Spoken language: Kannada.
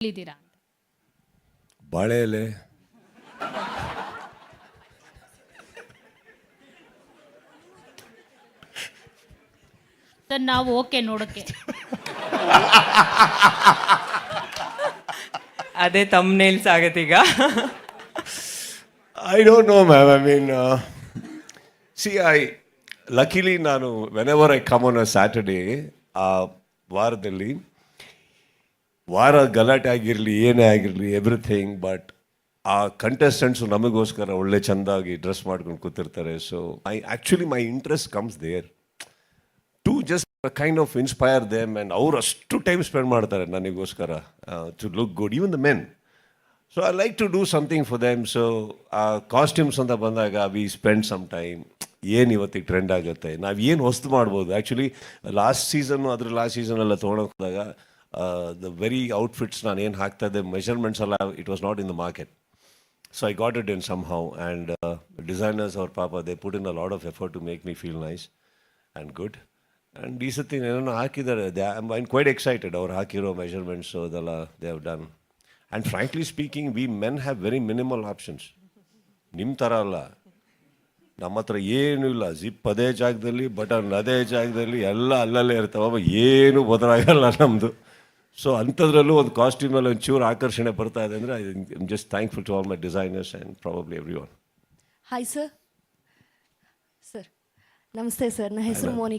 ಹೇಳಿದ್ದೀರಾ ಬಾಳೆ ಎಲೆ ಸರ್ ನಾವು ಓಕೆ ನೋಡೋಕ್ಕೆ. ಅದೇ ತಮ್ನೇಲ್ಸ್ ಈಗ. I don't know ma'am I mean see I luckily ನಾನು whenever I come on a Saturday ಆ ವಾರದಲ್ಲಿ ವಾರ ಗಲಾಟೆ ಆಗಿರಲಿ, ಏನೇ ಆಗಿರಲಿ ಎವ್ರಿಥಿಂಗ್ ಬಟ್ ಆ ಕಂಟೆಸ್ಟೆಂಟ್ಸು ನಮಗೋಸ್ಕರ ಒಳ್ಳೆ ಚೆಂದಾಗಿ ಡ್ರೆಸ್ ಮಾಡ್ಕೊಂಡು ಕೂತಿರ್ತಾರೆ. So I actually my interest comes there to just kind of inspire them and ಅವ್ರು ಅಷ್ಟು ಟೈಮ್ ಸ್ಪೆಂಡ್ ಮಾಡ್ತಾರೆ ನನಗೋಸ್ಕರ. To look good even the men so I like to do something for them so ಆ ಕಾಸ್ಟ್ಯೂಮ್ಸ್ ಅಂತ ಬಂದಾಗ ವಿ ಸ್ಪೆಂಡ್ ಸಮ್ ಟೈಮ್ ಏನು ಇವತ್ತಿಗೆ ಟ್ರೆಂಡ್ ಆಗುತ್ತೆ? ನಾವು ಏನು ಹೊಸ್ತು ಮಾಡ್ಬೋದು? ಆ್ಯಕ್ಚುಲಿ ಲಾಸ್ಟ್ ಸೀಸನ್ನು ಅದ್ರ ಲಾಸ್ಟ್ ಸೀಸನ್ ಎಲ್ಲ ತೊಗೊಂಡೋಗಿದಾಗ ದ ವೆರಿ ಔಟ್ಫಿಟ್ಸ್ ನಾನು ಏನು ಹಾಕ್ತಾ ಮೆಷರ್ಮೆಂಟ್ಸ್ ಎಲ್ಲ it was not in the market so I got it in somehow and designers ಅವ್ರ ಪಾಪ they put in a lot of effort to make me feel nice and good and ಈ ಸತಿ ಏನೇನೋ ಹಾಕಿದ್ದಾರೆ ದೇ ಐ ಕ್ವೈಟ್ ಎಕ್ಸೈಟೆಡ್ ಅವ್ರು ಹಾಕಿರೋ ಮೆಷರ್ಮೆಂಟ್ಸು ಅದೆಲ್ಲ they have done and frankly speaking we men have very minimal options ನಿಮ್ಮ ಥರ ಅಲ್ಲ. ನಮ್ಮ ಹತ್ರ ಏನೂ ಇಲ್ಲ. ಜಿಪ್ ಅದೇ ಜಾಗದಲ್ಲಿ ಬಟನ್ ಅದೇ ಜಾಗದಲ್ಲಿ, ಎಲ್ಲ ಅಲ್ಲಲ್ಲೇ ಇರ್ತಾವ ಏನೂ ಬದಲಾಗಲ್ಲ ನಮ್ಮದು ಸೊ ಅಂಥದ್ರಲ್ಲೂ ಒಂದು ಕಾಸ್ಟ್ಯೂಮ್ ಕಾಸ್ಟ್ಯೂಮಲ್ಲಿ ಒಂಚೂರು ಆಕರ್ಷಣೆ ಬರ್ತಾ ಇದೆ ಅಂದರೆ I just thankful to all my designers and probably everyone hi sir sir ನಮಸ್ತೆ ಸರ್ ನನ್ನ ಹೆಸರು ಮೋನಿಕಾ.